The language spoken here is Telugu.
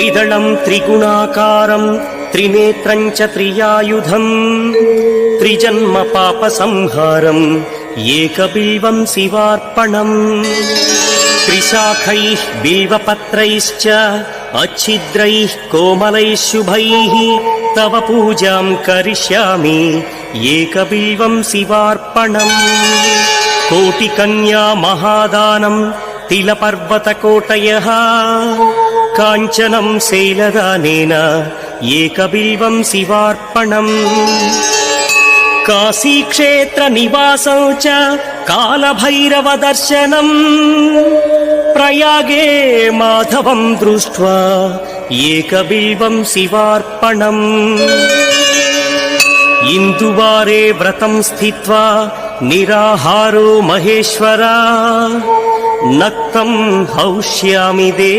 त्रिदलं त्रिगुणाकारं त्रिनेत्रं च त्रियायुधम् त्रिजन्मपापसंहारम् एकबिल्वं शिवार्पणम् त्रिशाखैः बिल्वपत्रैश्च अच्छिद्रैः कोमलैः शुभैः तव पूजां करिष्यामि एकबिल्वं शिवार्पणम् कोटिकन्या महादानं तिलपर्वतकोटयः కాంచనం శైలదానేన ఏకబిల్వం శివార్పణం. కాశీక్షేత్ర నివాసం చ కాలభైరవ దర్శనం. ప్రయాగే మాధవం దృష్ట్వా ఏకబిల్వం శివార్పణం. ఇందువారే వ్రతం స్థిత్వా నిరాహారో మహేశ్వరా. నక్తం హౌష్యామి దే